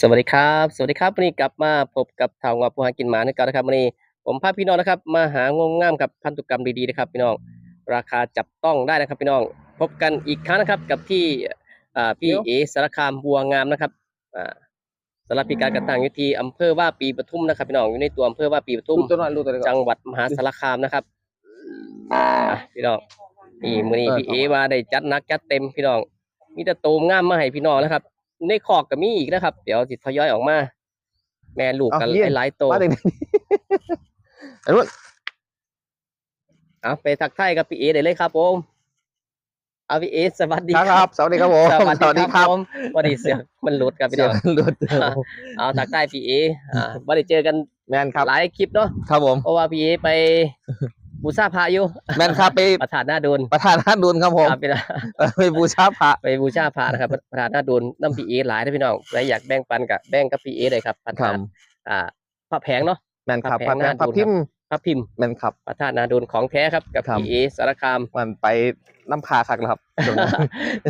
สวัสดีครับ สวัสดีครับวันนี้กลับมาพบกับทางวับผู้หากินหมาในเก่านะครับวันนี้ผมพาพี่น้องนะครับมาหางมงามกับพันธุกรรมดีๆนะครับพี่น้องราคาจับต้องได้นะครับพี่น้องพบกันอีกครั้งนะครับกับที่อ่าพี่เดี๋ยวเอสารคามบัวงามนะครับอ่าสำหรับพี่การกระตังอยู่ที่อำเภอว่าปีปทุมนะครับพี่น้องอยู่ในตัวอำเภอว่าปีปทุมลูกตัวน้อยลูกตัวเล็กจังหวัดมหาสารคามนะครับอะพี่น้องนี่มื้อนี้เออพี่ครับเอว่าได้จัดหนักจัดเต็มพี่น้องมีแต่โตมงามมาให้พี่น้องนะครับ ในคอกก็มีอีกนะครับ เดี๋ยวสิทยอยออกมา แม่ลูกกันเอาเยี่ยมหลายๆโตมาเด็กๆไอ้ลูกเอาไปทักทายกับพี่เอได้เลยครับผมเอาพี่เอสวัสดีครับ สวัสดีครับผมสวัสสวัสดีดีคครัรับบผมวันนี้เสียงมันหลุดครับพี่เสีน้ยองงหลุดเอาทักทายพี่เออ่าวันนี้เจอกันแมนครับหลายคลิปเนาะครับผมเพราะว่าพี่เอไป บูชาพระอยู่แมนครับไปประธานหน้าโดนประธานท่านดุลครับผมครับพี่น้องไปบูชาพระไปบูชาพระนะครับประธานหน้าโดนน้ำพี่เอหลายนะพี่น้องใครอยากแบ่งปันกับแบ่งกับพี่เอเลยครับประครัธาบนอ่าพระแผงเนาะแมนครับพพระระแพงพระน่าดูพิมพ์พระพิมพ์แมนครับประธานนาโดนของแท้ครับกับครับพี่เอสารคามมันไปน้ำพาคักแล้วครับตรงนั้น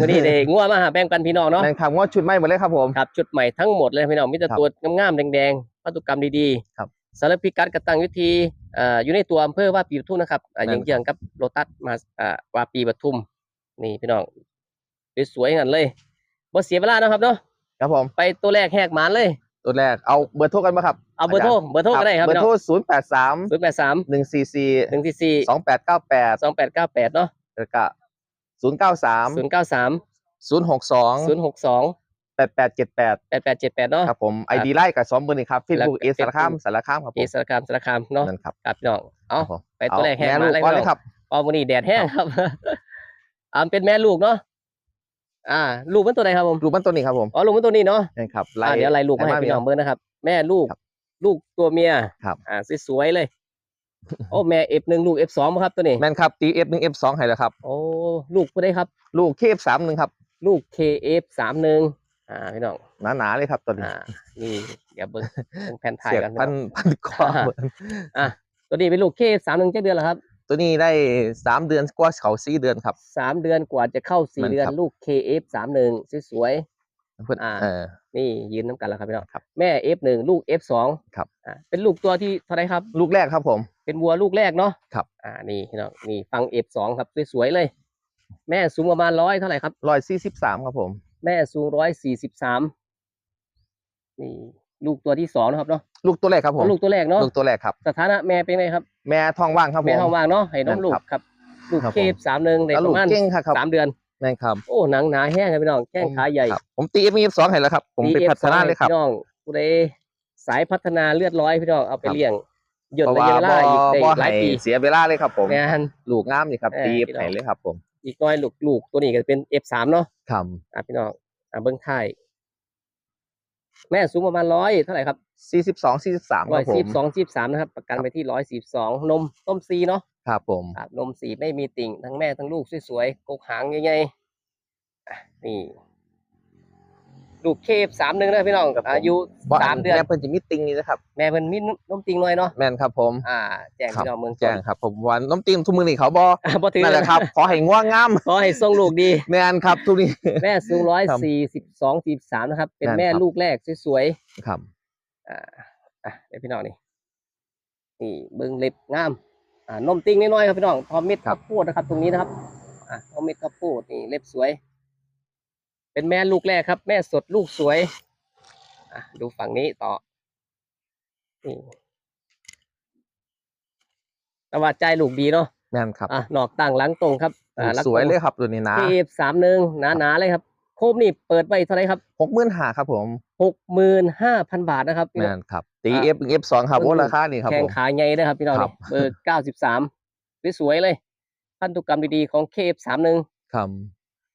วันนี้ได้งัวมาหาแบ่งปันพี่น้องเนาะแมนครับงวดชุดใหม่หมดเลยครับผมครับชุดใหม่ทั้งหมดเลยพี่น้องมีแต่ครับตัวงามๆแดงๆพัตุกรรมดีครับๆ สารบพิกัดกระตังวิธีอ่าอยู่ในตัวอำเภอว่าปีปทุมนะครับอ่านั่นเยื้องๆกับโลตัสมาอ่าว่าปีปทุม นี่พี่น้องสวยๆกันเลยบ่เสียเวลานะครับเนาะครับผมไปตัวแรกแหกหมานเลย ตัวแรกเอาเบอร์โทรกันไหมครับเอาเบอร์โทรเบอร์โทรก็ได้ครับเบอพี่ร์น้โทอรงศูนย์แปดสามศูนย์แปดสามหนึ่งสี่สี่หนึ่งสี่สี่สองแปดเก้าแปดสองแปดเก้าแปดเนาะแล้วก็ศูนย์เก้าสามศูนย์เก้าสามศูนย์หกสองศูนย์หกสอง แปดแปดเจ็ดแปดแปดแปดเจ็ดแปดเนาะครับผมไอดีไล่กับซ้อมเบอร์นี่ครับเฟซบุ๊กแล้วเอสารคามสารคามครับผเอมสารคามสารคามเนาะนั่นครับครับพี่น้องเอาครับผมไปตัวแรกแหกม่มาลูกเลยก่อนเลพี่ยน้องครับอ๋อวันนี้แดดแห้งครับอ่าเป็นแม่ลูกเนาะอ่า ลูกมันตัวไหนครับผมรูปมันตัวนี้ครับผมอ๋อลูกมันตัวนี้เนาะนั่นครับอ่าเดี๋ยวไล่ลูกมาให้ไล่พี่น้องเบิ่งนะครับ แม่ลูกครับลูกตัวเมียครับอ่าสวยๆเลยโอ้แม่เอฟหนึ่งลูกเอฟสองครับตัวนี้แมนครับตีเอฟหนึ่งเอฟสองให้แล้วครับ โอ้ลูกผู้ใดครับ ลูกเคฟสามหนึ่งครับ ลูก KF สามหนึ่ง อ่าพี่น้องหนาๆเลยครับตัวนี้อ่านี่เดี๋ยวเบิ่งเบิ่งแผ่นถ่ายเสียบกันพี่พัน้นองพันคออะตัวนี้เป็นลูก KF สามหนึ่งเจ็ดเดือนเหรอครับ ตัวนี้ได้สามเดือนกว่าเขาสี่เดือนครับสามเดือนกว่าจะเข้าสี่มันเดือนครับลูก KF สามหนึ่งสวยเพื่อนอ่าเออๆนี่ยืนน้ำกันแล้วครับพี่น้องครับแม่ F หนึ่งลูก F สองครับอ่าเป็นลูกตัวที่เท่าไหรครับ ลูกแรกครับผม เป็นวัวลูกแรกเนาะครับอ่านี่พี่น้องนี่ฟัง F สองครับสวยๆเลย แม่สูงประมาณร้อยเท่าไหร่ครับร้อยสี่สิบสามครับผม แม่สูงร้อยสี่สิบสามนี่ลูกตัวที่สองนะครับเนาะลูกตัวแรกครับผมอ๋อลูกตัวแรกเนาะลูกตัวแรกครับสถานะแม่เป็นไงครับ แม่ท้องว่างครับผมแม่ท้องว่างเนาะให้น้องนั่นลูกครับครับลูกครับเคผมฟสามหนึ่งในแล้วปลูกระมาณเก่งครับสามเดือนแม่นครับโอ้หนังหนาแห้งครับพี่น้องแข้งขาใหญ่ครับผมตีเอฟเอฟสองให้แล้วครับ ผมไป DF พัฒนาเลยครับพี่น้องผู้ใดสายพัฒนาเลือดร้อยพี่น้องเอาไปครับเลี้ยงหยดเพราะระว่ายะเวบ่ลาอีกได้บ่หลายให้ปีเสียเวลาเลยครับผมงานลูกงามนี่ครับเออตีเอฟพี่น้องให้เลยครับผม อีกน้อยลูกลูกตัวนี้ก็เป็น F3 เนาะครับอะพี่น้องอะเบิ้งไทายแม่สูงประมาณร้อยเท่าไหร่ครับสี่สิบสองสี่สิบสามคร้อรัยบผสิมบสองสิบสามนะครับประกันไปที่ร้อยสิบสองนมต้มซีเนาะครับผมครับนมสีไม่มีติ่งทั้งแม่ทั้งลูกสวยๆกกหางใหญ่ๆอะนี่ ลูกเคฟสามหนึ่งนะพี่น้องครับผม อายุบ่สามเดือน แม่เพิ่นจะมีติงนี่นะครับแม่เพิ่นมีนมติ่งหน่อยเนาะแม่นครับผม อ่า แจ้งครับ พี่น้องเมืองชแจ้นงครับผมวันน้ำตีมทุกมือนี่เขาบออะบ่ถือนั่นแหละครับขอให้ง่วงงามขอให้ส่งลูกดี แม่นครับทุกนี้ แม่สูงร้อยครับสี่สิบสองสี่สามนะครับ เป็นนั่นแม่ครับ ลูกแรกสวยครับๆอ่าอะเดี๋ยวพี่น้องนี่นี่เบิ้งเล็บงามอ่านมติ่งน้อยๆครับพี่น้องทอมเม็ดข้าวโพดนะครับ ตรงนี้นะครับอะทอมเม็ดข้าวโพดนี่เล็บสวย เป็นแม่ลูกแรกครับ แม่สดลูกสวยอะดูฝั่งนี้ต่อนี่แต่ว่าใจลูกดีเนาะแม่นครับอะหนอกตั้งหลังตรงครับอ่าหลังสวยเลยครับตัวนี้นะเอฟสามหนึ่งหนาๆเลยครับ โคมนี่เปิดไว้เท่าไหรครับหกหมื่นห้าครับผมหกหมื่นห้าพันบาทนะครับพี่น้แม่องนครับ ตีอ่าเอฟเอฟสองครับต้นโอ้ทุนราคานี่ครับแข่ผงมขาใหญ่นะครับพี่น้องครับนี่เบอร์เก้าสิบสามสวยๆเลยพันธุกรรมดีๆของเคฟสามหนึ่งครับ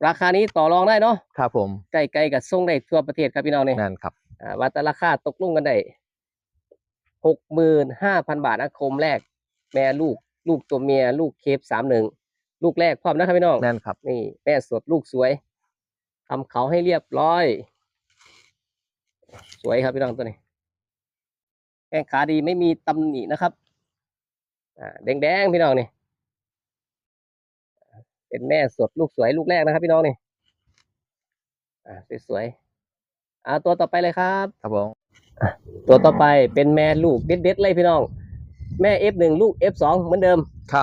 ราคานี้ต่อรองได้เนาะครับผมใกล้ๆกับส่งได้ทั่วประเทศครับพี่น้องเนี่ยแม่นครับอ่าว่าแต่ราคาตกลงกันได้หกหมื่นห้าพันบาทนะโคมแรก แม่ลูก ลูกตัวเมีย ลูกเคฟสามหนึ่งลูกแรกพร้อมนะครับพี่น้องแม่นครับ นี่แม่สดลูกสวยทำเขาให้เรียบร้อย สวยครับพี่น้องตัวนี้แข้งขาดีไม่มีตำหนินะครับอ่าแดงๆพี่น้องนี่ เป็นแม่สดลูกสวยลูกแรกนะครับพี่น้องนี่อ่าสวยอ่าตัวต่อไปเลยครับ ครับผมตัวต่อไปเป็นแม่ลูกเด็ดๆเลยพี่น้อง แม่ F1 ลูก F2 เหมือนเดิมค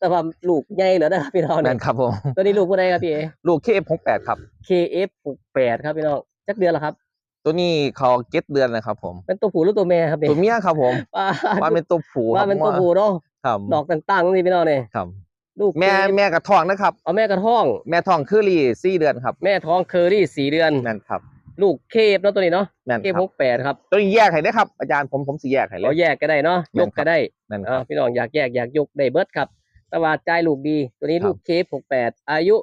แต่ว่าลูกใหญ่เหรอนะครับพี่น้องำแมเนี่ยนครับผมตัวนี้ลูกผู้ใดครับพี่เอลูกเคฟหกแปดครับ KF68 ครับพี่น้องจักเดือนละครับตัวนี้เขาเก็ตเดือนนะครับผม เป็นตัวผู้หรือตัวแม่ครับนี่ตัวเมียครับผมว่าว่าเป็นตัวผูว่าครับเป็นตัวผู้เนาะครับดอกต่างๆนี่พี่น้องเนี่ยครับ ลูกแม่ KF แม่กระท้องนะครับ เอาแม่กระท้อง แม่ท้องคือรีสี่เดือนครับแม่ท้องเคอรี่สี่เดือนแม่นครับ ลูกเคฟเนาะตัวนี้เนาะแม่นเคฟครัหบกแปดครับตัวนี้แยกให้ได้ครับอาจารย์ผมผมสีแยกให้เลเรายแยกก็ได้เนาะแม่ยนกครับก็ได้แม่นคอ่ารับพี่น้องอยากแยกอยากยกได้เบิดครับแต่ว่าจ่ายลูกดี ตัวนี้ครับลูกเคฟหกแปดอายุ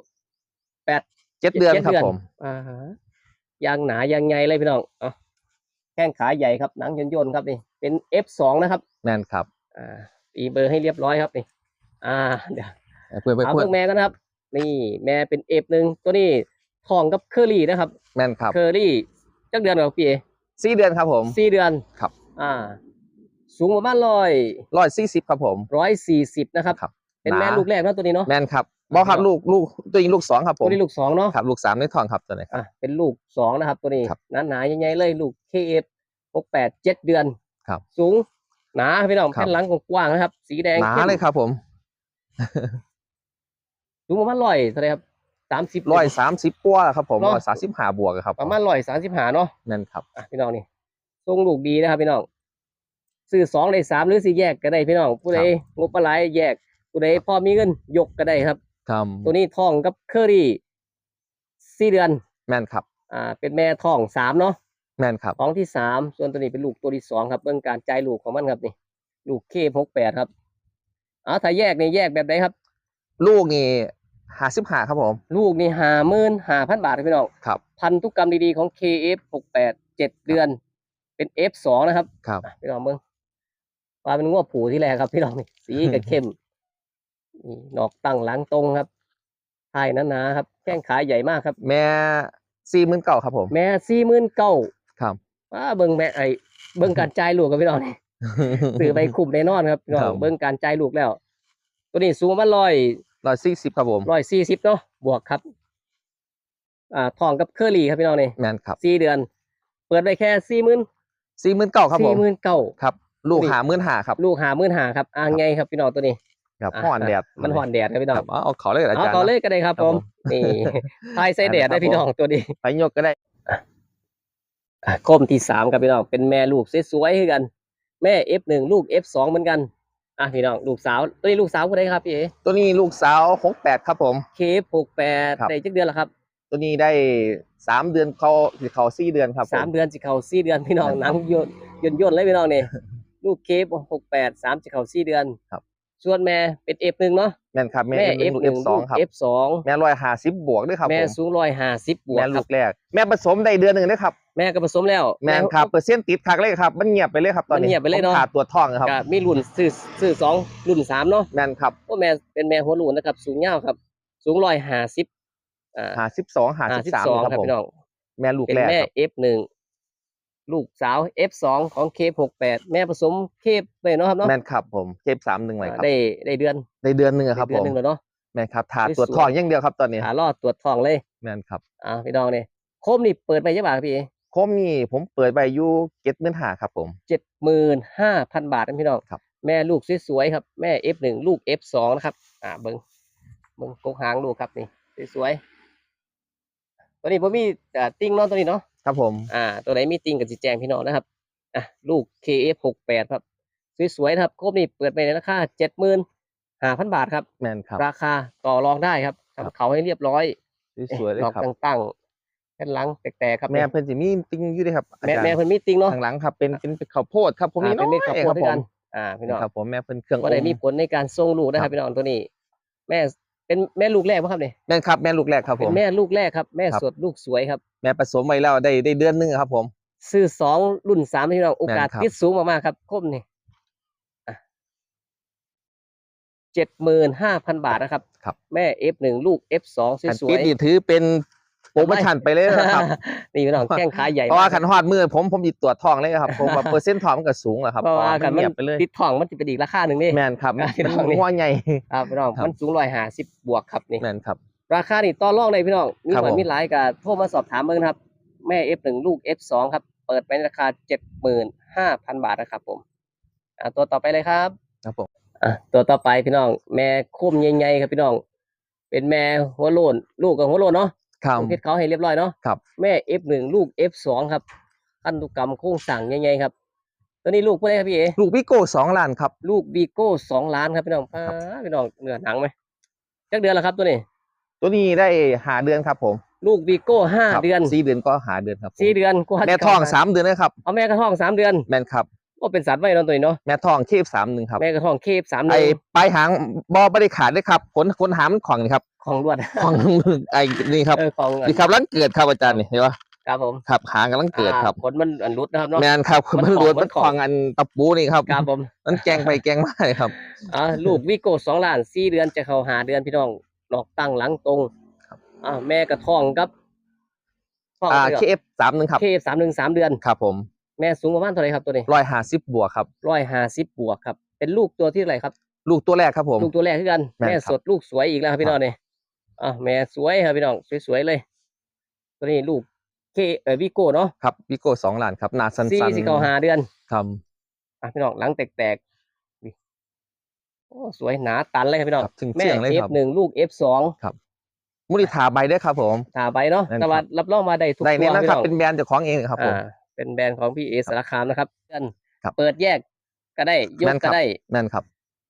แปดเจ็ดเดือนเจ็ดครับเดือนผมอ่าฮะยางหนายางใหญ่เลยพี่น้องเอาแข้งขาใหญ่ครับหนังย่นๆครับนี่เป็น F2 นะครับแม่นครับ อ่าตีเบอร์ให้เรียบร้อยครับนี่อ่าเดี๋ยว เพื่อนเพื่อนเอาเพื่เพิ่อนงแม่กันนะครับ นี่แม่เป็น F1 ตัวนี้ทองกับเคอรี่นะครับ แม่นครับเคอรี่จักเดือนกับพี่เอสี่เดือนครับผม สี่เดือนครับ อ่า สูงประมาณร้อยร้อยสี่สิบครับผม ร้อยสี่สิบนะครับ ครับเป็นแม่หนา ลูกแรกเนอะตัวนี้เนาะ แม่นครับบอกครับลูกลูกตัวนี้ลูกสองครับผตัวมนี้ลูกสองเนาะ ครับลูกสามในท้องครับตัวนี้ครับ อะเป็นลูกสองนะครับ ตัวนี้ครับหนาหนาๆใหญ่ๆเลยลูก KF หกแปดเจ็ดเดือนครับสูงหนาพี่น้องครับ แผ่นหลังกว้างๆนะครับ สีแดงหนาข้มเลยครับผม สูงประมาณร้อยเท่าไหรครับสามสิบ ร้อยสามสิบกว่าครับผมเนาะร้อยสามสิบห้าบวกครับประมาณร้อยสามสิบห้าเนาะแม่นครับ อะพี่น้องนี่ทรงลูกดีนะครับพี่น้องซื้อสองได้สามหรือสี่แยกก็ได้พี่น้องผู้ใดงบปลาไหลแยกผู้ใดพอมีเงินยกก็ได้ครับ ครับตัวนี้ทองกับเคอรี่สี่เดือน แม่นครับอ่า เป็นแม่ทองสามเนาะ แม่นครับ ท้องที่สามส่วนตัวนี้เป็นลูกตัวที่สองครับเบื้องการจ่ายลูกของมันครับนี่ ลูกเคหกแปดครับเอาถ้าแยกนี่แยกแบบไหนครับ ลูกนี่ ห้าสิบห้าครับผม ลูกนี่ห้าหมื่นห้าพันบาทครับพี่น้องครับ พันธุกรรมดีๆของ KF หกแปดเจ็ดเดือน เป็น F สองนะครับครับอะพี่น้องเบิ้งปลาเป็นง้อผูที่แรกครับพี่น้องนี่สีก็เข้มนี่นอกตั้งหลังตรงครับท้ายหนาๆครับ แข้งขาใหญ่มากครับ แม่สี่หมื่นเก้าครับผม แม่สี่หมื่นเก้าครับป้าเบิ้งแม่ไอเบิ้งการจ่ายลูกกับพี่น้องนี่ซื้อไปคุมแน่นอนครับพี่น้อครังบเบิ่งการจ่ายลูกแล้ว ตัวนี้สูงมาร้อย ร้อยสี่สิบครับผมร้อยสี่สิบเนาะบวกครับ อ่าทองกับเคอรี่ครับพี่น้องนี่แม่นครับสี่เดือน เปิดไปแค่สี่หมื่นสี่หมื่นเก้าครับผสี่มหมื่นเก้าครับ ลูกนี่หาหมื่นหาครับ ลูกหาหมื่นหาครับอ่างไงครับพี่น้องตัวนี้ครับอะห่อนแดดมันห่อนแดดครับพี่น้องครับเอาเอาเขาเลยเหรออาเอาจารย์ต่อเลยก็ได้ครับครับผมผมนี่ทายใส่แดดได้พี่น้องตัวนี้ไปยกก็ได้อะโคมที่สามครับพี่น้องเป็นแม่ลูกสวยๆคือกัน แม่ F หนึ่งลูก F สองเหมือนกัน อะพี่น้องลูกสาวตัวนี้ลูกสาวผู้ใดครับพี่เอ๋ตัวนี้ลูกสาวหกแปดครับผม เคฟหกแปดครับ ได้จักเดือนละครับตัวนี้ได้สามเดือนเขาคือเขาสี่เดือนครับผ สามเดือนสิเขาสี่เดือนพี่น้องหนังยนยนยนเลยพี่น้องนี่ ลูกเคฟหกแปดสามสิเขาสี่เดือนครับ ส่วนแม่เป็นเอฟหนึ่งเนาะแม่นครับแม่แม่เป็นเอฟลูกหเอนึ่งฟสองครับ เอฟสองแม่ร้อยห้าสิบบวกด้วยครับแม่ผมสูงร้อยห้าสิบบวกแม่คลูรับ กแรก แม่ผสมได้เดือนหนึ่งนะครับ แม่ก็ผสมแล้ว แม่นครับเปอร์เซ็นต์ติดคักเลยครับ มันเงียบไปเลยครับตอนนี้มันเงียบไปเลยเนอะ ผมขาดตัวจท่องนะครับก็มีรุ่นซื้อซื้อสองรุ่นสามเนาะแม่นครับโอ้แม่เป็นแม่หัวหลูนนะครับ สูงยาวครับ สูงร้อยห้าสิบอ่าหาสิบสองหาห้าสิสิบบสามสองครับครับผมพี่น้อง แม่ลูกเป็นแรกแม่ ครับเอฟหนึ่งลูกสาวเอฟสองของเคฟหกแปดแม่ผสมเคฟเลยเนาะครับเนาะแม่นครับผมเทปสามหนึ่งเลยครับได้ได้เดือนในเดือนหนึ่งอะครับได้ผเดือนมหนึ่งแล้วเนาะ แม่นครับถาดสวยๆตัวจท่องอย่างเดียวครับตอนนี้หารอดตรวจทองเลยแม่นครับอ่าพี่น้องเนี่ยโคมนี่เปิดไปเยอะบาทครับพี่โคมนี่ผมเปิดไปอยู่เก็ตเงินหาครับ ผมเจ็ดหมื่นห้าพันบาทนะพี่น้องครับ แม่ลูกสวยๆครับ แม่ F หนึ่งลูก F สองนะครับ อ่าเบิ้งเบิ้งกกหางลูกครับนี่สวยๆตัวนี้ผมมีอ่าติ้งเนาะตัวนี้เนาะครับผม อ่า ตัวไหนมีติ้งกับจีแจงพี่น้องนะครับอะลูก KF หกแปดครับสวยๆนะครับโคมนี่เปิดไปในราคาเจ็ดหมื่นห้าพันบาทครับแม่นครับ ราคาต่อรองได้ครับครับทำเขาให้เรียบร้อยสวยๆเลยดอกครับตั้งๆ แผ่นหลังแตกๆครับแม่เพิ่นสิมีติ้งอยู่ด้วยครับอาแม่จารย์แม่เพิ่นมีติ้งเนาะข้างหลังครับเป็นเป็นเป็นข้าวโพดครับผมอ่านี่เป็นเม็ดข้าวโพดคด้รัวยผกัมนอ่าพี่น้องครับผมแม่เพิ่นเครื่องก็ได้อมมีผลในการส่งลูกนะครับครับพี่น้องตัวนี้ แม่เป็นแม่ลูกแรกป่ะครับเนี่ยแม่นครับแม่ลูกแรกครับผเป็นมแม่ลูกแรกครับแม่ครับสดลูกสวยครับ แม่ผสมไว้แล้วได้ได้เดือนหนึงครับผม ซื้อสองรุ่นสามพี่น้องโอกาสแม่นครับติดสูงมากๆครับคมนี่เจ็ดหมื่นห้าพันบาทนะครับครับแม่ F หนึ่งลูก F สองสอันวปิดยนี่ถือเป็น โปรโมชั่นไปเลยนะครับนี่พี่น้องแข้งขาใหญ่เพราะว่าคขัรับนฮอดมือผมผมหยิบตรวจทองเลยครับผมว่าเปอร์เซ็นต์ทองมันก็สูงแหละครับเพราะว่ากันนมันเงียบไปเลยติดทองมันจะเป็นอีกราคาหนึ่งนี่แม่นครับอะพี่มันน้องนี่หัวใหญ่ครับพี่น้องครับมันสูงร้อยห้าสิบบวกครับนี่แม่นครับราคานี่ต่อรองเลยพี่น้องมีครับหอยผมมีหลายก็โทรมาสอบถามเบิ่งนะครับ แม่ F1 ลูก F2 ครับ เปิดไปในราคา75,000บาทนะครับผมอ่าตัวต่อไปเลยครับครับผมอะตัวต่อไปพี่น้อง แม่โคมใหญ่ๆครับพี่น้อง เป็นแม่หัวโลนลูกกับหัวโลนเนาะ ครับเพชรเขาให้เรียบร้อยเนาะครับแม่ F1 ลูก F2 ครับพันธุกรรมโครงสั่งใหญ่ๆครับตัวนี้ลูกเพื่อนครับพี่เอลูกวิโก้สองล้านครับ ลูกบีโก้สองล้านครับพี่น้องป้าพี่น้องเนื้อหนังไหมจักเดือนแล้วครับตัวนี้ ตัวนี้ได้หาเดือนครับผม ลูกบีโก้ห้าครับเดือนสี่เดือนก็หาเดือนครับผมสี่เดือนกว่าแม่ทองสามเดือนนะครับเอาแม่กระท้องสามเดือนแม่นครับ ก็เป็นสัตว์ไว้เนาะตัวนี้เนาะแม่ทองเคฟสามหนึ่งครับแม่กระท้องเคฟสามเดืไอ้อนปลายหางบอบริขาดด้วยครับขนขนหามนของนี่ครับของรวดของไอ้นี่ครับเออของนี่ครับร่างเกิดครับอาจารย์นี่เห็นปะครับผมครับหางกำลังเกิดครับ อ่าผลมันอันรุดนะครับเนาะ แมนครับมันมันของรวดมัมันนของของอันตะปูนี่ครับครับผมมันแกงไปแกงมาเลยครับ อ่าลูกวิโก้สองล้านสี่เดือนจะเข้าหาเดือนพี่น้องดอกตั้งหลังตรงครับ อ่าแม่กระท้องครับท้องอ่าไปเคฟสามหนึ่งครับเคฟสามหนึ่งสามเดือน ครับผม แม่สูงประมาณเท่าไหร่ครับตัวนี้ร้อยห้าสิบบวกครับร้อยห้าสิบบวกครับ เป็นลูกตัวที่เท่าไหร่ครับ ลูกตัวแรกครับผมลูกตัวแรกคือกัน แม่นแม่ครับสดลูกสวยอีกแล้วครับพี่ครัน้อบงนี่อะแม่สวยครับพี่น้องสวยๆเลย ตัวนี้ลูกเคเออวิโก้เนาะครับวิโก้สองล้านครับหนาสั้นสี่ๆสิเข้าหาเดือนครับอะพี่น้องหลังแตกๆนี่โอ้สวยหนาตันเลยครับพี่น้องครับถึงแม่เชียงเลย F ครับหนึ่งลูก F สองมุนิถาใบด้วยครับผมถาไปเนาะแม่นแต่ว่ารับรองมาได้ทุกได้ตัเนี่วยนะพี่ครัน้บองเป็นแบรนด์เจ้าของเองครับผมอ่า เป็นแบรนด์ของพี่เอสารคามนะครับเพื่อนครับ เปิดแยกก็ได้ยแม่กนครัก็บได้นั่นครับ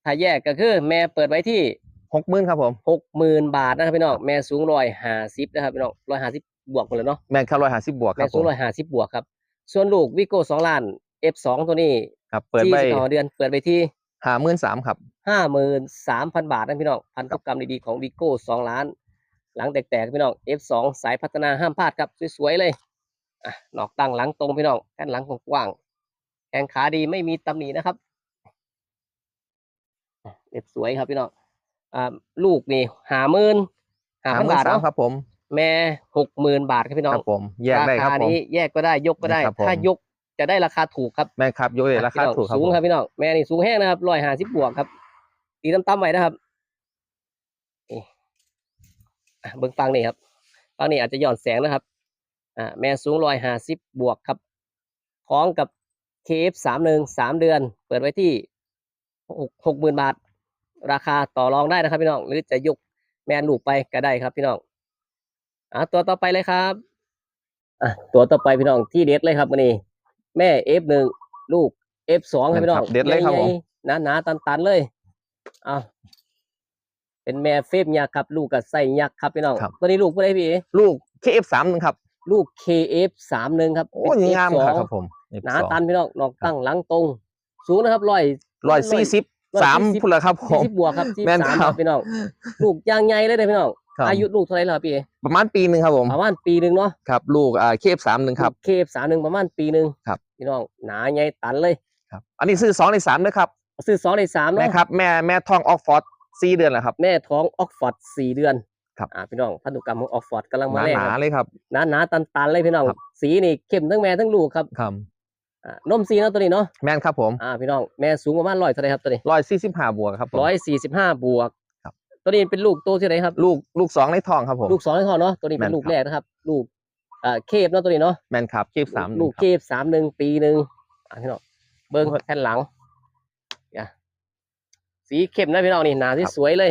ถ้าแยกก็คือ แม่เปิดไว้ที่หกหมื่นครับผมหกหมื่นบาทนะครับพี่น้องแม่สูงร้อยห้าสิบนะครับพี่น้องร้อยห้าสิบบวกหมดเลยเนาะแมนครับร้อยห้าสิบบวกคแม่รับผสูงมร้อยห้าสิบบวกครับ ส่วนลูกวิโก้สองล้าน F สองตัวนี้ครับ เปิดที่ไปสิบต่อเดือนเปิดไปที่ หาหมื่นสามครับห้าหมื่นสามพันบาทนะพี่น้องพันธุกรรมดีๆของวิโก้สองล้าน หลังแตกๆพี่น้อง F สองสายพัฒนาห้ามพลาดครับ สวยๆเลย อะนอกตั้งหลังตรงพี่น้องแขนหลังกว้างๆแขนขาดีไม่มีตำหนินะครับอะเล็บสวยครับพี่น้องอ่าลูกนี่หาหมื่นหาหาพันหมื่นบาทสามเนาะครับ ผม แม่หกหมื่นบาทครับพี่น้อคงรับผม แยกได้ครับราผมนี้แยกก็ได้ยกก็ได้ครับผมถ้ายกจะได้ราคาถูกครับแม่นครับยกเลยราคาพี่น้องถูกครับสูผงมครับพี่น้องแม่นี่สูงแห้งนะครับร้อยห้าสิบบวกครับตีต่ำๆไว้นะครับนี่อะเบิ้งฟังนี่ครับฟังนี่อาจจะหย่อนแสงนะครับ อ่าแม่สูงร้อยห้าสิบบวกครับ พร้อมกับเคฟสามหนึ่งสามเดือน เปิดไว้ที่หกหกหมื่นบาท ราคาต่อรองได้นะครับพี่น้อง หรือจะยกแม่ลูกไปก็ได้ครับพี่น้องอะตัวต่อไปเลยครับอะตัวต่อไปพี่น้องที่เด็ดเลยครับวันนี้ แม่ F หนึ่งลูก F สองครับพี่น้องเด็ดเลยครับผมหนาหนาๆตันๆเลยอะเป็นแม่เฟฟยักษ์ครับ ลูกกับไส้ยักษ์ครับพี่น้องครับตัวนี้ลูกผู้ใดพี่เอ๋ลูกเคฟสามหนึ่งครับ ลูก KF สามหนึ่งครับโอ้เป็นยงาม F2 ครับผมหนาตันพี่น้องนอกตั้งหลังตรง สูงนะครับร้อย ร้อยสี่สิบสาม140พุ่นละครับผสี่มสิบบวกครับสี่แม่นสามครับครับพี่น้องลูกยางใหญ่เลยนะพี่น้องครับอายุลูกเท่าไหร่แล้วพี่เอ๋ประมาณปีหนึ่งครับผม ประมาณปีหนึ่งเนาะ ครับ ลูกอ่าเคฟสามหนึ่งครับ เคฟสามหนึ่งประมาณปีหนึ่งครับ พี่น้องหนาใหญ่ตันเลย ครับ อันนี้ซื้อสองในสามด้วยครับซื้อสองในสามแม่เนาะครับ แม่แม่ทองออกฟอร์ดสี่เดือนแล้วครับ แม่ท้องออกฟอร์ดสี่เดือน ครับอ่าพี่น้องพันธุกรรมของออกฟอร์ดกำลังหมานาแรงหนาครับเลยครับหนาหนาตันตันๆเลยพี่น้องครับสีนี่เข้มทั้งแม่ทั้งลูกครับครับอ่านมสีเนาะตัวนี้เนาะแม่นครับผมอ่าพี่น้องแม่สูงประมาณร้อยเท่าไหรครับตัวนี้ร้อยสี่สิบห้าบวกครับผมร้อยสี่สิบห้าบวกครับตัวนี้เป็นลูกตัวที่ไหนครับ ลูกลูกสองในทองครับผมลูกสองให้ทอเนาะตัวนี้เป็นแม่นลูกครับแรกนะครับ ลูกอ่าเคฟเนาะตัวนี้เนาะแม่นครับเคฟสามลูกเคฟสามหนึ่งปีหนึ่งอ่าพี่น้องเบิ้งแผ่นหลังอะสีเข้มนะพี่น้องนี่หนาที่สวยเลย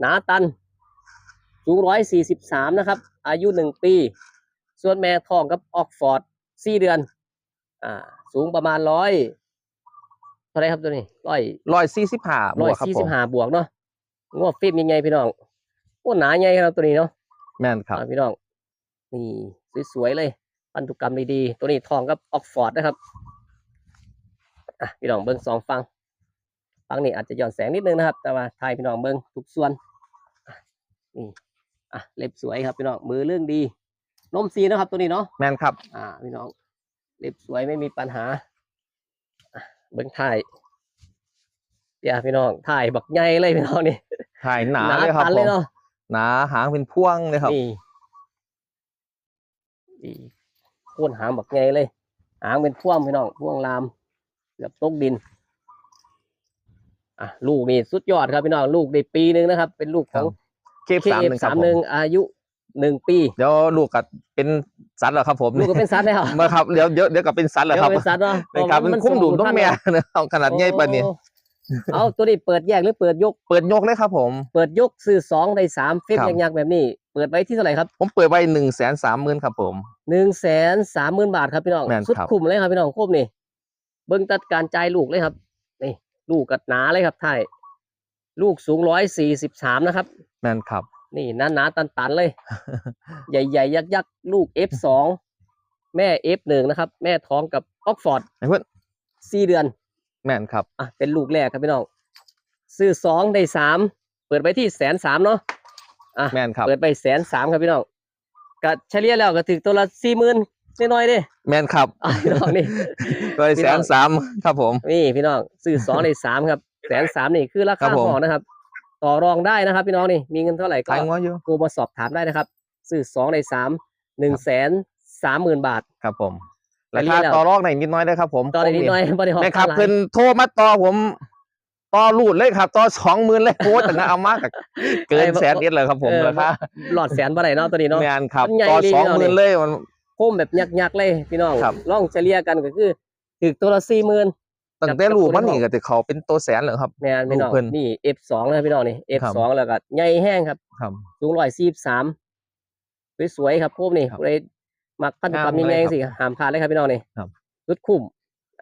หนาตัน สูงร้อยสี่สิบสามนะครับ อายุหนึ่งปี ส่วนแม่ทองกับออกฟอร์ดสี่เดือน อ่า สูงประมาณร้อยเท่าไหรครับตัวนี้ร้อยร้อยสี่สิบห้าบร้อวยกครับสี่ผสิมบห้าบวกเนาะงวฟิล์มยังไงพี่น้องโอ้หนาใหญ่ครับตัวนี้เนาะแม่นครับอ่าพี่น้องนี่สวยๆเลยพันธุกรรมดีๆตัวนี้ทองกับออกฟอร์ดนะครับอะพี่น้องเบิ้งสองฟังฟังนี่อาจจะหย่อนแสงนิดนึงนะครับ แต่ว่าทายพี่น้องเบิ้งทุกส่วนอะนี่ อะเล็บสวยครับพี่น้องมือเรื่องดีนมซีนะครับตัวนี้เนาะแม่นครับ อ่าพี่น้องเล็บสวยไม่มีปัญหาอะเบิ้งถ่ายเดี๋ยวพี่น้องถ่ายบักใหญ่เลยพี่น้องนี่ถ่ายหนาเลยครับตันผเลยมเนาะหนาหางเป็นพ่วงเลยครับนี่นี่โค่นหางบักใหญ่เลย หางเป็นพ่วงพี่น้องพ่วงลามเกือบตกดินอะลูกนี่สุดยอดครับพี่น้องลูกได้ปีหนึ่งนะครับ เป็นลูกของ เคฟเคสามเอหนึ่งคสารับมผหนึ่งมอายุหนึ่งปีเดี๋ยวลูกก็เป็นสัตว์แล้วครับผมลูกก็เป็นสัตว์แล้วมาครับเดี๋ยวเดี๋ยวเดี๋ยวก็เป็นสัตว์แล้วเดี๋ยวครับก็เป็นสัตว์เนาะเป็นครับเป็นคุ้มดูดน้องแม่เอาขนาดใหญ่ปานนี้ โอ้เอาตัวนี้เปิดแยกหรือเปิดยก เปิดยกเลยครับผม เปิดยกซื้อสองได้สามเฟซครับ ยักษ์ๆแบบนี้ เปิดไว้ที่เท่าไหร่ครับผมเปิดไว้หนึ่งแสนสามหมื่นครับผม หนึ่งแสนสามหมื่นบาทครับพี่น้องแม่นสุดครับคุ้มเลยครับพี่น้องคุ้มนี่เบิ้งตัดการจ่ายลูกเลยครับนี่ลูกกัดหนาเลยครับท่าย ลูกสูงร้อยสี่สิบสามนะครับ แม่นครับ นี่หนาหนาๆตันตันๆเลย ใหญ่ๆ ยักษ์ยักษ์ๆลูก F2 แม่ F1 นะครับ แม่ท้องกับออกฟอร์ดไอ้เพื่อนสี่เดือน แม่นครับ อะ เป็นลูกแรกครับพี่น้อง ซื้อสองได้สามเปิดไปที่แสนสามเนาะอะแม่นครับ เปิดไปแสนสามครับพี่น้องก็เฉลี่ยแล้วก็ถึงตัวละสี่หมื่นน้อยๆเด้แม่นครับอะพี่น้องนี่ก็พี่แสน้องนสามครับผม นี่พี่น้องซื้อสองได้สามครับแสนสามนี่คือราครัคาบผมของนะครับ ต่อรองได้นะครับ พี่น้องนี่มีเงินเท่าไหร่ก็ขายงัวอยู่โทรมาสอบถามได้นะครับซื้อสองได้สามหนึ่งแสนสามหมื่นบาทครับผมไปราเรีคายนแล้วต่อรองไหนอยนิดน้อยได้ครับ ผมต่อได้นิดหน่อยบ่ได้หอกแม่ครับหลายเพิ่นโทรมาต่อผมต่อรูดเลยครับต่อสองหมื่นเลยโอ้แต่นะเอามากเกินแสนเอ็ดเลยครับผมเออราคาหลอดแสนบ่ได้เนาะตัวนี้เนาะแม่นครับมันใหญ่ต่อดีสองเนาะหมื่นี่นเลยมันโคมแบบยักษ์ๆเลยพี่น้องครับล่องเฉลี่ยกันก็คือถึกตัวละสี่หมื่น ตั้งแต่ลูกมันนี่ก็จะเขาเป็นตัวแสนเลยครับ แม่นพี่น้องลูกเพิ่นนี่ F2 นะครับพี่น้องนี่ครับ F2 แล้วก็ใหญ่แห้งครับ ครับสูสูงร้อยสี่สามสวยๆครับพวกนี่ครับเลยมักพันธุกรรมงามยังเลไงยครับสิห้ามพลาดเลยครับพี่น้องนี่ครับรุดคุ้ม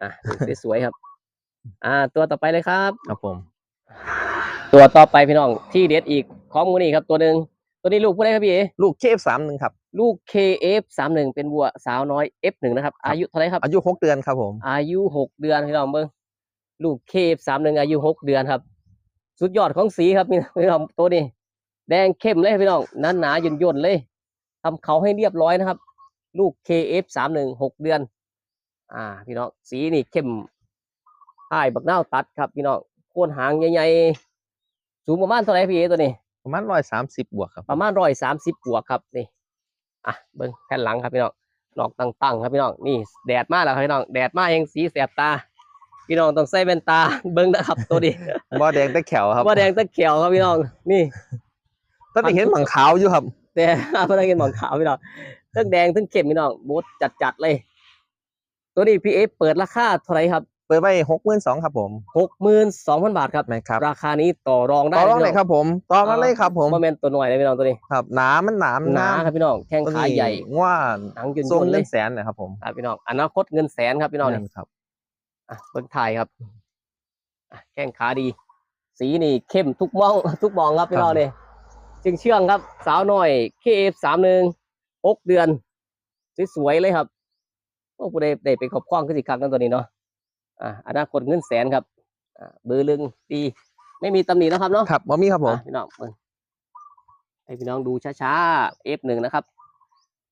อะนี่สวยๆครับ อ่า ตัวต่อไปเลยครับ ครับผม ตัวต่อไปพี่น้องที่เด็ดอีกของมูนี่ครับตัวหนึ่ง ตัวนี้ลูกผู้ใดครับพี่เอลูกเคฟสามหนึ่งครับ ลูก KF สามหนึ่งเป็นวัวสาวน้อย F หนึ่งนะครับ อายุเท่าไหรครับอายุหกเดือนครับผม อายุหกเดือนพี่น้องเบิ้งลูก KF สามหนึ่งอายุหกเดือนครับ สุดยอดของสีครับพี่พี่น้องตัวนี้ แดงเข้มเลยพี่น้องหนาหนาๆย่นย่นๆเลยทำเขาให้เรียบร้อยนะครับ ลูก KF สามหนึ่งหกเดือน อ่า พี่น้องสีนี่เข้มท้ายบักนาวตัดครับพี่น้องโคนหางใหญ่ๆสูงประมาณเท่าไหรพี่เอตัวนี้ ประมาณร้อยสามสิบบวกครับ ประมาณร้อยสามสิบบวกครับนี่อะเบิ้งแผ่นหลังครับพี่น้องดอกตั้งๆ ครับพี่น้องนี่แดดมากแล้วครับพี่น้องแดดมากยังสีแสบตา พี่น้องต้องใส่แว่นตาเบิ้งนะครับตัวนี้บ่แดงแต่แขวครับว่าแดงตะเขียวครับพี่น้องนี่ตอนนี้เห็นหมังขาวอยู่ครับแต่พนักงานหมองขาวพี่น้องทั้งแดงทั้งเข้มพี่น้องบูทจัดๆเลย ตัวนี้พี่เอฟเปิดราคาเท่าไหร่ครับเปิดไปหกหมื่นสองครับผมหกหมื่นสองพันบาทครับแม่นครับราคานี้ต่อรองได้ต่อรองเลยครับผมต่อมาเลยครับผมโมเมนตัวหน่อยเลยพี่น้องตัวนี้ครับหนามันหนามหนาครับพี่น้องแข้งตัวขานี้ใหญ่ว่าหนังย่นทรงๆเลเงิยนแสนนะครับผมครับพี่น้องอนาคตเงินแสนครับพี่น้องนี่แม่นครับอะเบิ้งถ่ายครับอะแข้งขาดี สีนี่เข้มทุกมองทุกมองครับพี่น้องนี่จึงเชื่องครับ สาวน้อยเคเอฟสามหนึ่งหกเดือนสวยๆเลยครับโอ้ผู้ใดได้ไปครอบครองขึ้นสิครั้งกันตัวนี้เนาะ อะอนาคตเงินแสนครับอะเบอร์ลึงดีไม่มีตำหนินะครับเนาะครับบ่มีครับผมอะพี่น้องเบิ่งให้พี่น้องดูช้าๆ F1 นะครับ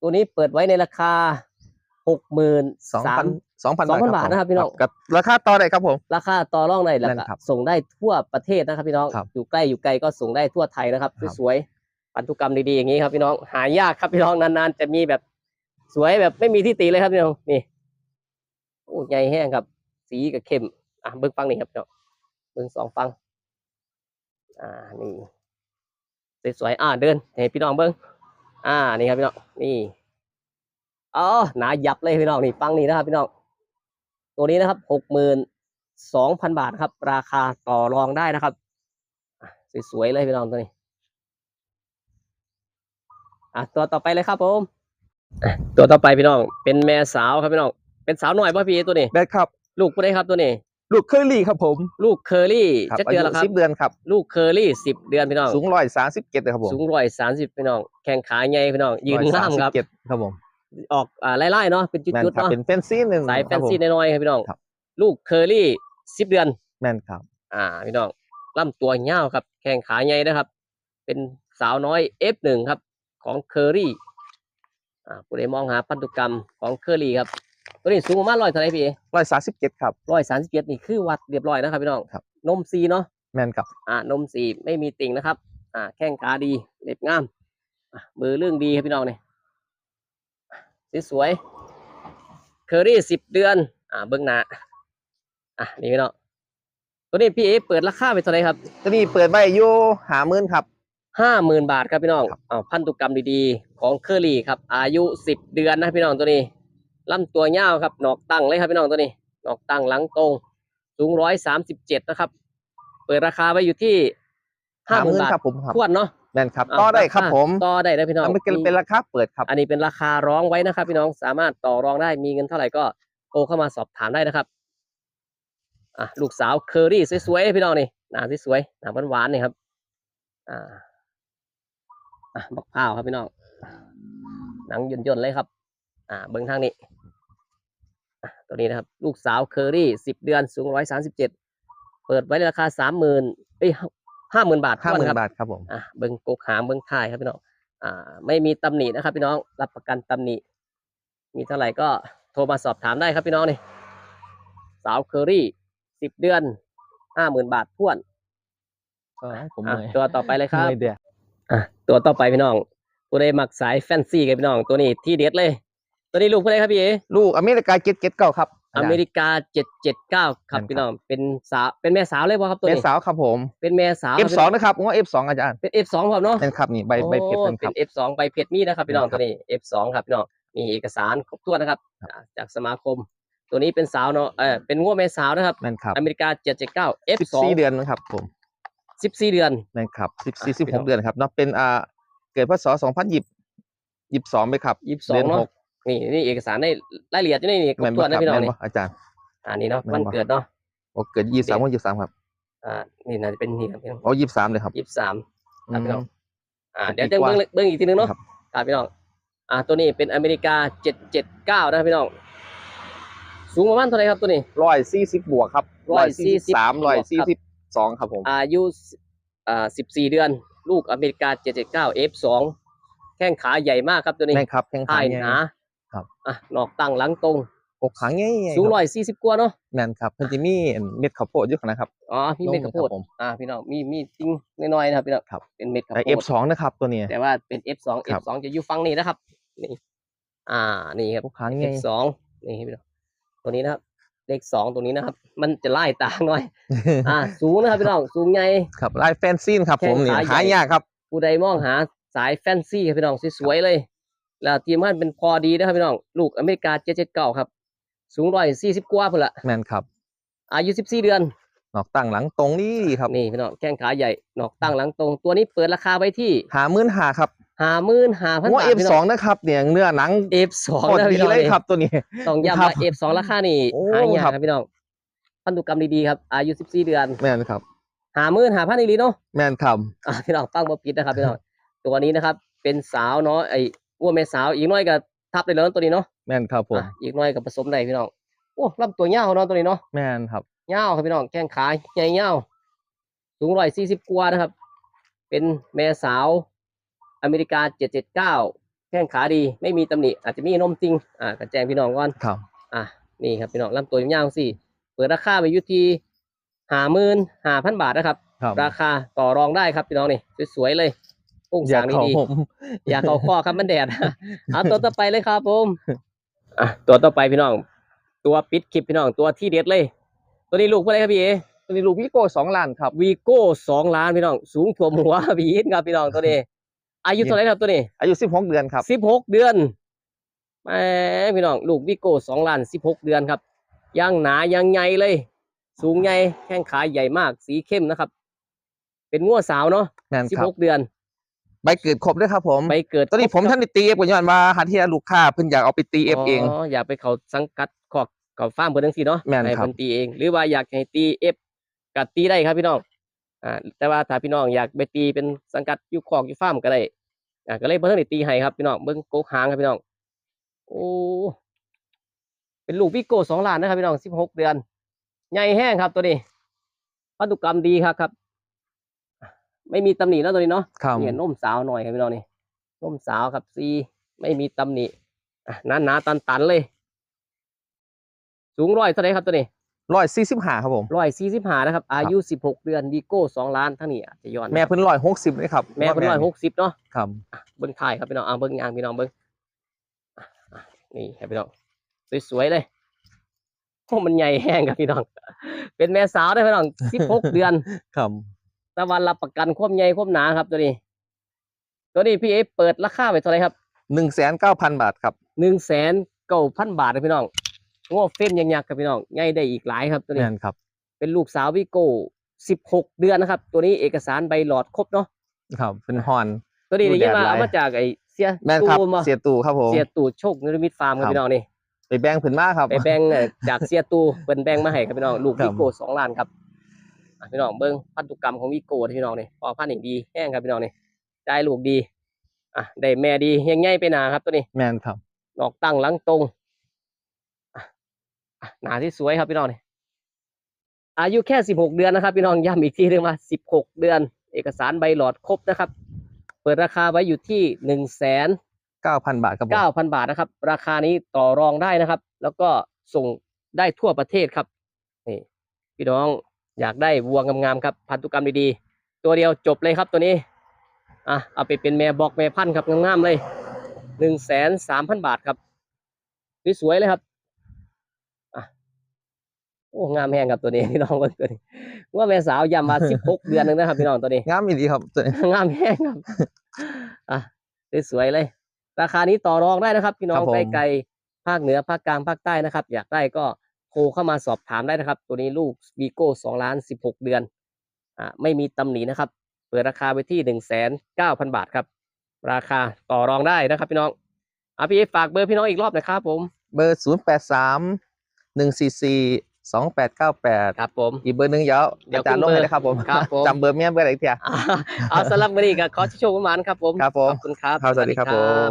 ตัวนี้เปิดไว้ในราคาหกหมื่นสองสาพัมนสองพัน2,000บาทนะครับพี่น้องกับราคาต่อได้ครับผม ราคาต่อรองได้แล้วนั่นก็ครับส่งได้ทั่วประเทศนะครับพี่น้องครับอยู่ใกล้อยู่ไกลก็ส่งได้ทั่วไทยนะครับครับสวยๆปันธุกรรมดีๆอย่างนี้ครับพี่น้อง หายากครับพี่น้องนานๆ จะมีแบบสวยแบบไม่มีที่ตีเลยครับพี่น้องนี่โอ้ใหญ่แห้งครับ สีกับเข้มอะเบิ้งฟังนี่ครับพี่น้อเบิ้งสองฟังอ่านี่สวยๆอ่าเดินให้พี่น้องเบิ้งอ่านี่ครับพี่น้องนี่อ๋อหนาหยับเลยพี่น้องนี่ฟังนี่นะครับพี่น้องตัวนี้นะครับหกหมื่นสองพันบาทครับ ราคาต่อรองได้นะครับสวยๆเลยพี่น้องตัวนี้อะตัวต่อไปเลยครับผมตัวต่อไปพี่น้อง เป็นแม่สาวครับพี่น้อง เป็นสาวหน่อยป่ะพี่ตัวนี้ได้ครับ ลูกผู้ใดครับตัวนี้ ลูกเคอรี่ครับผมลูกเคอรี่ครับจะอาเดือนยุละครับ สิบเดือนครับ ลูกเคอรี่สิบเดือนพี่น้อง สูงร้อยสามสิบเจ็ดครับผมสูงร้อยสามสิบพี่น้อง แข้งขาใหญ่พี่น้อง ยืนง่ามครับเจ็ดครับผมออกอ่าไล่ๆเนาะ เป็นแม่นจุดๆครับเนาะ เป็นแฟนซีหนึ่งสายแฟครับนผมซีน้อยๆครับพี่น้อง ครับ ลูกเคอรี่สิบเดือน แม่นครับ อ่าพี่น้องลำตัวเงาวครับ แข้งขาใหญ่นะครับ เป็นสาวน้อย F1 ครับ ของเคอรี่ อ่าผู้ใดมองหาพันธุกรรมของเคอรี่ครับ ตัวนี้สูงประมาณร้อยเท่าไหร่พี่ร้อยสามสิบเจ็ดครับร้อยสามสิบเจ็ดนี่คือวัดเรียบร้อยนะครับพี่น้องครับ นมซีเนาะแม่นครับอ่านมสีไม่มีติ่งนะครับ อ่า แข้งขาดีเล็บงามอะมือเรื่องดีครับพี่น้องเนี่ยสวยๆเคอรี่สิบเดือน อ่า เบื้องหน้าอะนี่พี่น้องตัวนี้พี่เอเปิดราคาไปเท่าไหร่ครับ ตัวนี้เปิดไว้อยู่หาหมื่นครับห้าหมื่นบาทครับพี่น้องครับอ้าวพันธุกรรมดีๆ ของเคอรี่ครับ อายุสิบเดือนนะพี่น้องตัวนี้ ลำตัวยาวครับหนอกตั้งเลยครับพี่น้องตัวนี้หนอกตั้งหลังตรงสูงร้อยสามสิบเจ็ดนะครับ เปิดราคาไว้อยู่ที่ห้าหมื่นบาทครับผมครับทวนเนาะแม่นครับาวต่อได้ครับาาผมต่อได้นะพี่น้องอันนี้เป็นราคาเปิดครับ อันนี้เป็นราคาร้องไว้นะครับ พี่น้องสามารถต่อรองได้มีเงินเท่าไหร่ก็โทรเข้ามาสอบถามได้นะครับอะลูกสาวเคอรี่สวยๆพี่น้องนี่หน้าสวยๆหน้าหวานๆนี่ครับ อ่าอะบักพร้าวครับพี่น้องหนังย่นๆเลยครับ อ่า เบิ้งทางนี้อะ ตัวนี้นะครับ ลูกสาวเคอรี่สิบเดือนสูงร้อยสามสิบเจ็ดเปิดไว้ในราคาสามหมื่นเอ้ยห้าหมื่นบาทห้าหมื่ทวนครับบาทครับผมอะเบิ้งกกหางเบิ้งท้ายครับพี่น้องอ่า ไม่มีตำหนินะครับ พี่น้องรับประกันตำหนิมีเท่าไหร่ก็โทรมาสอบถามได้ครับพี่น้องนี่สาวเคอรี่สิบเดือนห้าหมื่นบาทท้วนผมอะเหนื่อยตัวต่อไปเลยครับเหนื่อยเดียวอะตัวต่อไปพี่น้องผู้ใดมักสายแฟนซีกันพี่น้องตัวนี้ที่เด็ดเลย ตัวนี้ลูกผู้ใดครับพี่เอลูกอเมริกาเก็ตเก็ตเก้าครับอเมริกาเจ็ดเจ็ดเก้าครับนั่นครับพี่น้องเป็นสาวเป็นแม่สาวเลยป่ะครับตัวเป็นนี้สาวครับผมเป็นแม่สาว F สองนะครับผมว่า F สองอาจารย์เป็น F สองครับเนาะเป็นครับนี่ใบใบเพชรโอ้เป็นคเป็รับน F2 ใบเพชรมีนะครับพี่น้องครัตับวนี้ F2 ครับพี่น้องมีเอกสารครบถ้วนนะครับครับอ่าจากสมาคม ตัวนี้เป็นสาวเนาะเออเป็นงัวแม่สาวนะครับแม่นครับอเมริกา779สิบ F2 สี่เดือนนะครับผม14เดือนแม่นครับสิบอะสี่สิบพี่หน้กองเดือนครับเนาะเป็นอ่าเกิดพศสองพันยี่สิบสองไปครับ22เดือนเนาะหก นี่นี่เอกสารในรายละเอียดอยู่ในนี่ครแม่บนถ้บ่วนครันะบพี่น้องแม่นนี่บ่อาจารย์อันนี้เนาะแม่นวันบ่เกิดเนาะโอ้เกิดยี่สามวันยี่สามครับ อ่า นี่น่าจะเป็นนี่ครับพี่น้องโอ้ยี่สามเลยครับ23ครับพี่น้องมอ่าสิบเดี๋ยวปีจะกว่าเบิ่งเบิ่งอีกทีนึงเนาะครับครับพี่น้องอ่าตัวนี้เป็นอเมริกา779นะครับพี่น้องสูงประมาณเท่าไหร่ครับตัวนี้ร้อยสี่สิบบวกครับ140สามบวร้กอยคสี่รับสิบสองครับผมอายุอ่า14เดือน ลูกอเมริกา779 F2 แข้งขาใหญ่มากครับตัวนี้แม่นครับแข้งขาท้ายใหญ่หนา ครับอะนอกตั้งหลังตรงอกขางใหญ่ๆสูงครับร้อยสี่สิบกว่าเนาะแม่นครับเพิ่นจะมีเม็ดข้าวโพดอยู่ข้างนะครับอ๋อมีเม็ดข้าวโพดครับผมอ่าพี่น้องมีมีจริงน้อยๆนะครับพี่น้องครับเป็นเม็ดข้าวแต่โพ F ดสองนะครับตัวนี้แต่ว่าเป็น F2 ครับ F2 จะอยู่ฝั่งนี้นะครับนี่อ่านี่ครับอกขางใหญ่ F2 นี่พี่น้องตัวนี้นะครับเลขสองตัวนี้นะครับ มันจะไล่ตาหน่อย อ่า สูงนะครับพี่น้องสูงใหญ่ครับลายแฟนซีนครับผมนี่แข้งขาใหญ่หายากครับผู้ใดมองหาสายแฟนซีครับพี่น้องสวยๆเลย แล้วทีมงานเป็นพอดีนะครับพี่น้อง ลูกอเมริกา779ครับ สูงร้อยสี่สิบกว่าพุ่นละแม่นครับ อายุ14เดือน นอกตั้งหลังตรงนี่ครับนี่พี่น้องแข้งขาใหญ่หนอกตั้งหลังตรง ตัวนี้เปิดราคาไว้ที่หามื่นหาครับห้าหมื่นห้าพันว่าบาท F พี่สน้อองงนะครับเนี่ยเนื้อหนัง F2 โคตรนะดีพี่น้องเลยนี่ครับตัวนี้ต้องย้ำครัว่าบ F2 ราคานี่โอ้หายากครับครับพี่น้องพันธุกรรมดีๆครับ อายุ14เดือนแม่นครับห้าหมื่นห้าพันอีหลีเนาะแม่นครับอะพี่น้องฟังบ่ผิดนะครับพี่น้องตัวนี้นะครับ เป็นสาวเนาะไอ้ วัวแม่สาวอีกหน้อยก็ทับได้แล้วตัวนี้เนาะแม่นครับผมอะอีกหน้อยก็ผสมได้พี่น้องโอ้ลำตัวยาวเนาะตัวนี้เนาะแม่นครับ ยาวครับพี่น้องแข้งขาใหญ่ยาวสูงร้อยสี่สิบกว่านะครับ เป็นแม่สาวอเมริกาเจ็ดเจ็ดเก้าแข้งขาดีไม่มีตำหนิอาจจะมีนมจริงอ่ากระแจงพี่น้องก่อน ครับ อะนี่ครับพี่น้องลำตัวยาวสี่เปิดราคาไปอยู่ที่ห้าหมื่นห้าพันบาทนะครับ ครับ ราคาต่อรองได้ครับพี่น้องนี่สวยๆเลย กุ้งอยาสากงเข้าดีผมๆอย่าเข้าข้อครับมันแดดเอาตัวต่อไปเลยครับผมอะตัวต่อไปพี่น้อง ตัวปิดคลิปพี่น้องตัวที่เด็ดเลย ตัวนี้ลูกเพื่ออะไรครับพี่เอตัวนี้ลูกวิโก้สองล้านครับวีโก้สองล้านพี่น้อง สูงถ่วมหัวพีอินครับพี่น้องตัวนี้ อายุเท่าไหรครับตัวนี้ อายุสิบหกเดือนครับสิบหกเดือนแหมพี่น้องลูกวีโก้สองล้านสิบหกเดือนครับย่างหนาย่างใหญ่เลย สูงใหญ่แข้งขาใหญ่มากสีเข้มนะครับ เป็นงัวสาวเนาะแม่นสิบครับหกเดือน ใบเกิดครบด้วยครับผมไปเกิดตอนนี้ผมท่านได้ตีเอฟกันย้อนมาหาที่ลูกค้าเพิ่นอยากเอาไปตีเอฟเอง อยากไปเขาสังกัดขอกเขาฟาร์มเพิ่นจังซี่เนาะแม่นให้ครับ เพิ่นตีเอง หรือว่าอยากให้ตีเอฟกัดตีได้ครับพี่น้องอ่าแต่ว่าถ้าพี่น้องอยากไปตีเป็นสังกัดอยู่คอกอยู่ฟาร์มก็ได้อ่าก็เลยเพิ่นได้ตีให้ครับพี่น้องเบิ่งโกกหางครับพี่น้องโอ้เป็นลูกวิโก้สองล้านนะครับพี่น้องสิบหกเดือน ใหญ่แห้งครับตัวนี้พันธุกรรมดีครับครับ ไม่มีตำหนิแล้วตัวนี้เนาะครับเนี่ยนมสาวหน่อยครับพี่น้องนี่นมสาวครับซีไม่มีตำหนิอะหนาหนาตันตันๆเลย สูงร้อยเท่าไหรครับตัวนี้ร้อยสี่สิบห้าครับผมร้อยสี่สิบห้านะครับ อายุสิบหกเดือนดีโก้สองล้านทั้งนี้อาจจะย้อนแม่เพิ่นร้อยหกสิบเลยครับ แม่เป็นร้อยหกสิบเนาะครับอะเบิ้งถ่ายครับพี่น้องอะเบิ้งยางพี่น้องเบิ้งอะอะนี่ครับพี่น้องสวยๆเลยโอ้มันใหญ่แห้งครับพี่น้อง เป็นแม่สาวได้อพี่น้องสิบหกเดือนครับ ตะวันรับประกันความใหญ่ความหนาครับ ตัวนี้ ตัวนี้พี่เอเปิดราคาไปเท่าไหร่ครับหนึ่งแสนเก้าพันบาทครับหนึ่งแสนเก้าพันบาทเลยพี่น้องงอเฟ้นยังยักษ์ครับพี่น้องง่ายได้อีกหลายครับตัวนี้แม่นครับ เป็นลูกสาววิโก้สิบหกเดือนนะครับ ตัวนี้เอกสารใบหลอดครบเนาะครับ เป็นฮอน ตัวนี้ดูได้ยินแดดมาหลายเอามาจากไอเสียแม่นครับตูมาเสียตูครับผมเสียตูโชคนิรมิตฟาร์มครับครับพี่น้องนี่ไปแบ่งผืนมาครับไปแบ่งเอ่อจากเสียตูเป็นแบ่งมาให้ครับพี่น้องลูกครับวิโก้สองล้านครับอะ พี่น้องเบิ้งพันธุกรรมของวิโก้พี่น้องนี่พอพันธุ์อย่างดีแห้งครับพี่น้องนี่ได้ลูกดี อะได้แม่ดีเฮียงใหญ่ไปหนาครับตัวนี้แม่นครับดอกตั้งหลังตรงอะอะหนาที่สวยครับพี่น้องนี่อายุแค่สิบหกเดือนนะครับ พี่น้องย้ำอีกทีหนึงว่าสิบหกเดือน เอกสารใบหลอดครบนะครับ เปิดราคาไว้อยู่ที่หนึ่งแสนเก้าพันบาทครับผมเก้าพันบาทนะครับ ราคานี้ต่อรองได้นะครับ แล้วก็ส่งได้ทั่วประเทศครับนี่พี่น้อง อยากได้วัวงามๆครับพันธุกรรมดีๆ ตัวเดียวจบเลยครับตัวนี้อะเอาไปเป็นแม่บอกแม่พันธุ์ครับงามๆเลยหนึ่งแสนสามพันบาทครับสวยๆเลยครับอะโอ้งามแห้งครับตัวนี้พี่น้องเบิ่งตัวนี้ว่าแม่สาวยำมาสิบหกเดือนหนึงนะครับพี่น้องตัวนี้งามอีดีครับตัวนี้งามแห้งครับอะสวยๆเลย ราคานี้ต่อรองได้นะครับ พี่น้องครับผมไกลๆภาคเหนือภาคกลางภาคใต้นะครับ อยากได้ก็ โทรเข้ามาสอบถามได้นะครับ ตัวนี้ลูกวีโก้สองล้านสิบหกเดือนอ่าไม่มีตำหนินะครับ เปิดราคาไปที่หนึ่งแสนเก้าพันบาทครับ ราคาต่อรองได้นะครับพี่น้องอะพี่เอฝากเบอร์พี่น้องอีกรอบหนะครับผมเบอร์ศูนย์แปดสามหนึ่งสี่สี่สองแปดเก้าแปดครับผม อีกเบอร์หนึ่งเดี๋ยวเดี๋ยวอาจารย์ขึ้ลนงเบอร์ให้นะครับผมครับผมจำเบอร์เมียเบอร์อะไรอีกทีอะอ่าเอาสำหรับวันนี้ก็ขอโชคประมาณครับผม ครับผม ขอบคุณครับครับสวัสดีครับผม